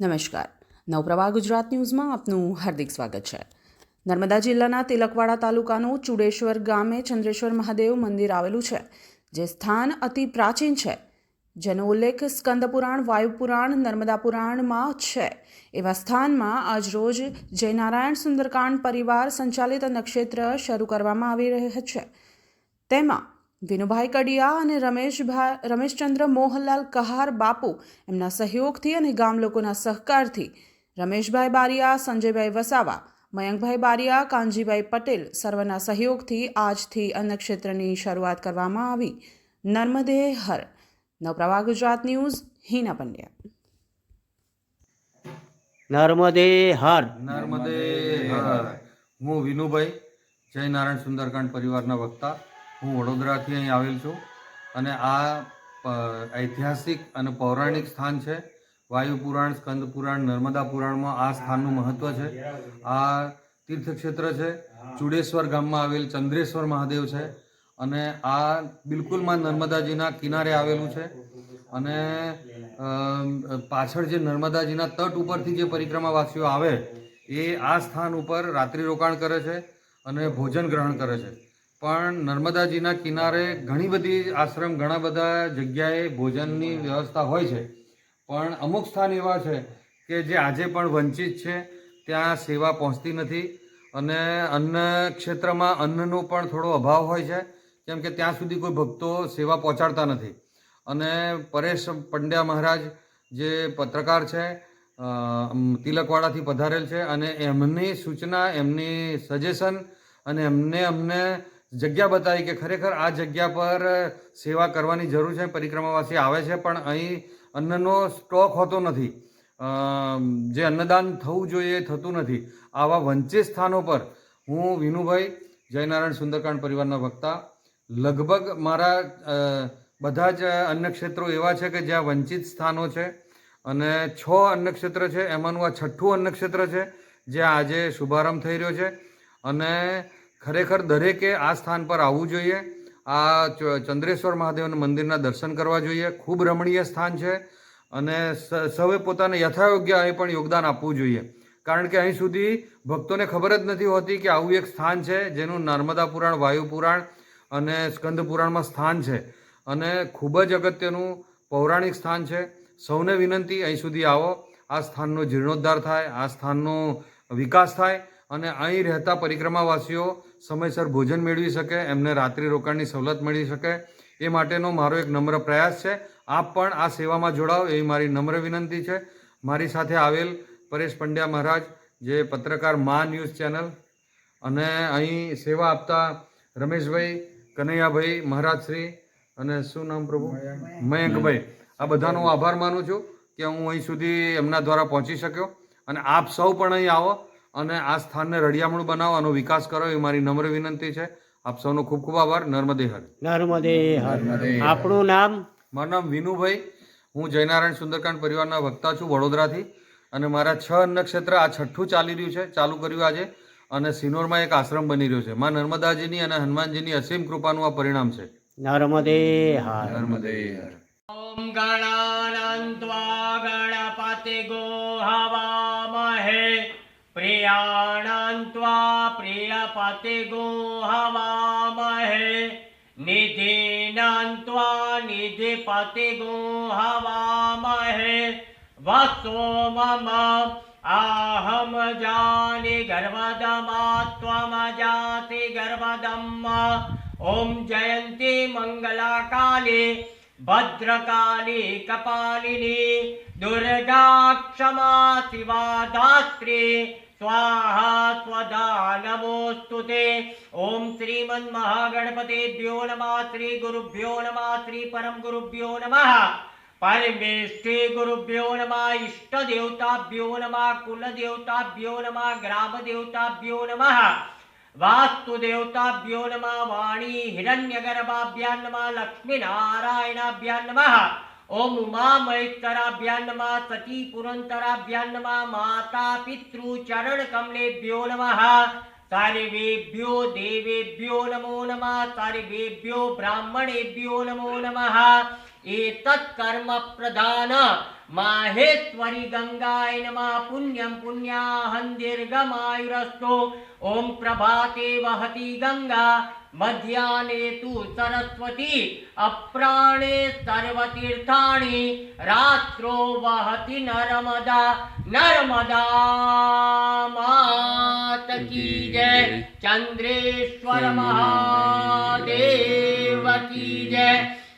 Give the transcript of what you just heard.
નમસ્કાર. નવપ્રવાહ ગુજરાત ન્યૂઝમાં આપનું હાર્દિક સ્વાગત છે. નર્મદા જિલ્લાના તિલકવાડા તાલુકાનું ચુડેશ્વર ગામે ચંદ્રેશ્વર મહાદેવ મંદિર આવેલું છે, જે સ્થાન અતિ પ્રાચીન છે, જેનો ઉલ્લેખ સ્કંદપુરાણ વાયુપુરાણ વાયુ નર્મદા પુરાણમાં છે. એવા સ્થાનમાં આજરોજ જયનારાયણ સુંદરકાંડ પરિવાર સંચાલિત નક્ષેત્ર શરૂ કરવામાં આવી રહ્યો છે. તેમાં વિનુભાઈ કડિયા અને રમેશભાઈ રમેશચંદ્ર મોહનલાલ કહાર બાપુ એમના સહયોગથી અને ગામ લોકોના સહકારથી રમેશભાઈ બારિયા સંજયભાઈ વસાવા મયંકભાઈ બારિયા કાનજીભાઈ પટેલ સર્વના સહયોગથી આજથી અન્નક્ષેત્રની શરૂઆત કરવામાં આવી. નર્મદે હર. નવપ્રવાહ ગુજરાત ન્યૂઝ હિના પંડ્યા. નર્મદે હર. નર્મદે હર. હું વિનુભાઈ જય નારાયણ સુંદરકાંડ પરિવારના વક્તા. હું વડોદરાથી અહીં આવેલ છું અને આ ઐતિહાસિક અને પૌરાણિક સ્થાન છે. વાયુ પુરાણ, સ્કંદ પુરાણ, નર્મદા પુરાણમાં આ સ્થાનનું મહત્વ છે. આ તીર્થક્ષેત્ર છે. ચુડેશ્વર ગામમાં આવેલ ચંદ્રેશ્વર મહાદેવ છે. અને આ બિલકુલમાં નર્મદાજીના કિનારે આવેલું છે. અને પાછળ જે નર્મદાજીના તટ ઉપરથી જે પરિક્રમાવાસીઓ આવે, એ આ સ્થાન ઉપર રાત્રિ રોકાણ કરે છે અને ભોજન ગ્રહણ કરે છે. પણ નર્મદાજીના કિનારે ઘણી બધી આશ્રમ, ઘણા બધા જગ્યાએ ભોજનની વ્યવસ્થા હોય છે. પણ અમુક સ્થાન એવા છે કે જે આજે પણ વંચિત છે, ત્યાં સેવા પહોંચતી નથી અને અન્ન ક્ષેત્રમાં અન્નનો પણ થોડો અભાવ હોય છે, કેમ કે ત્યાં સુધી કોઈ ભક્તો સેવા પહોંચાડતા નથી. અને પરેશ પંડ્યા મહારાજ જે પત્રકાર છે તિલકવાડાથી પધારેલ છે અને એમની સૂચના, એમની સજેશન અને એમને અમને જગ્યા બતાવી કે ખરેખર આ જગ્યા પર સેવા કરવાની જરૂર છે, પરિક્રમાવાસી આવે છે, પણ અહીં અન્નનો સ્ટોક હોતો નથી. જે અન્નદાન થવું જોઈએ થતું નથી. આવા વંચિત સ્થાનો પર હું વિનુભાઈ જયનારાયણ સુંદરકાંડ પરિવારના વક્તા, લગભગ મારા બધા જ અન્નક્ષેત્રો એવા છે કે જ્યાં વંચિત સ્થાનો છે અને છ અન્નક્ષેત્ર છે. એમાંનું આ છઠ્ઠું અન્નક્ષેત્ર છે જ્યાં આજે શુભારંભ થઈ રહ્યો છે. અને ખરેખર દરેકે આ સ્થાન પર આવવું જોઈએ. આ ચંદ્રેશ્વર મહાદેવના મંદિરના દર્શન કરવા જોઈએ. ખૂબ રમણીય સ્થાન છે અને સૌએ પોતાને યથાયોગ્ય અહીં પણ યોગદાન આપવું જોઈએ. કારણ કે અહીં સુધી ભક્તોને ખબર જ નથી હોતી કે આવું એક સ્થાન છે જેનું નર્મદા પુરાણ, વાયુ પુરાણ અને સ્કંદ પુરાણમાં સ્થાન છે. અને ખૂબ જ અગત્યનું પૌરાણિક સ્થાન છે. સૌને વિનંતી અહીં સુધી આવો. આ સ્થાનનો જીર્ણોદ્ધાર થાય, આ સ્થાનનો વિકાસ થાય. અને અહીં રહેતા પરિક્રમાવાસીઓ સમયસર ભોજન મેળવી શકે એમને રાત્રિ રોકાણની સવલત મળી શકે. એ માટેનો મારો એક નમ્ર પ્રયાસ છે. આપ પણ આ સેવામાં જોડાઓ એવી મારી નમ્ર વિનંતી છે. મારી સાથે આવેલ પરેશ પંડ્યા મહારાજ જે પત્રકાર મા ન્યૂઝ ચેનલ અને અહીં સેવા આપતા રમેશભાઈ કનૈયાભાઈ મહારાજશ્રી અને શું નામ પ્રભુ? મયંકભાઈ. આ બધાનો હું આભાર માનું છું કે હું અહીં સુધી એમના દ્વારા પહોંચી શક્યો. અને આપ સૌ પણ અહીં આવો. અને આ સ્થાનને રળિયામણું બનાવવાનો વિકાસ કરો એ મારી નમ્ર વિનંતી છે. આપ સૌનો ખૂબ ખૂબ આભાર. નર્મદે હર. નર્મદે હર. આપણું નામ? મારું નામ વિનુભાઈ. હું જયનારાયણ સુંદરકાંડ પરિવારના વક્તા છું વડોદરાથી. અને મારા છ અન્નક્ષેત્ર આ છઠ્ઠું ચાલી રહ્યું છે. ચાલુ કર્યું આજે. અને સિનોરમાં એક આશ્રમ બની રહ્યો છે. મા નર્મદાજીની અને હનુમાનજીની અસીમ કૃપાનું આ પરિણામ છે. નર્મદે હર. નર્મદે હર. ઓમ ગણાનંત્વા ગણપતિ ગો प्रियाणन्त्वा प्रियपतिगो हवामहे निधीनन्त्वा निधिपतिगो हवामहे वसो मम आहम जानि गर्वदमा त्वमजाति गर्वदम् ॐ जयन्ती मङ्गलाकाली भद्रकाली कपालिनी दुर्गा क्षमा शिवा दात्री स्वाहा स्वदा नमोऽस्तु ते ॐ श्रीमन्महागणपतेभ्यो नमः श्रीगुरुभ्यो नमः श्रीपरमगुरुभ्यो नमः परमेष्ठे गुरुभ्यो नमः इष्टदेवताभ्यो नमः कुलदेवताभ्यो नमः ग्रामदेवताभ्यो नमः वास्तुदेवताभ्यो नमः वाणी हिरण्यगर्भाभ्यां नमः लक्ष्मीनारायणाभ्यां नमः ઓમ ઉમા મૈતરાભ્યાન્નમાં સતી પુરંતરાભ્યાન્નમાં માતા પિતૃ ચરણ કમલેભ્યો નમઃ। તારીવેભ્યો દેવેભ્યો નમો નમઃ। તારીવેભ્યો બ્રાહ્મણેભ્યો નમો નમઃ। कर्म प्रधान माहेश्वरी गङ्गाय नमः पुण्यं पुण्याहं दीर्घमायुरस्तु ॐ प्रभाते वहति गङ्गा मध्याह्ने तु सरस्वती अप्राणे सर्वतीर्थाणि रात्रो वहति नर्मदा नर्मदा मात की जय चंद्रेश्वर महादेव की जय